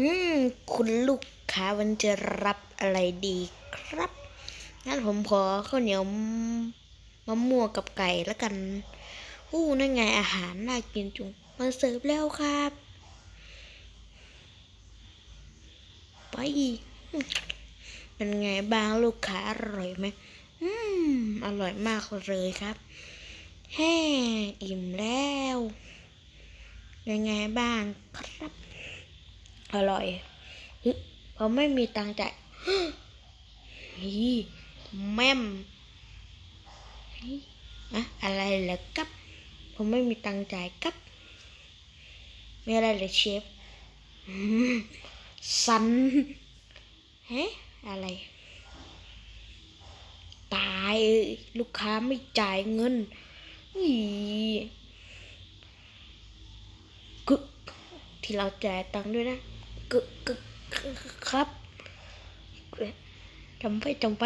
อืมคุณลูกค้าวันจะรับอะไรดีครับ งั้นผมขอข้าวเหนียวมะม่วงกับไก่แล้วกัน อู้นั่นไงอาหารน่ากินจุงมาเสิร์ฟแล้วครับ ไป เป็นไงบ้างลูกค้าอร่อยไหม อืม อร่อยมากเลยครับแฮ่อิ่มแล้ว ยังไงบ้างครับ อร่อยฮึผมไม่มีตังค์จ่ายฮีแม่มอะอะไรเหรอครับ ผมไม่มีตังค์จ่ายครับมีอะไรเหรอเชฟอืมสันเฮ้อะไร ตายเอ้ยลูกค้าไม่จ่ายเงินอีกึกที่เราจ่ายตังค์ด้วยนะ ครับจำไปจำไป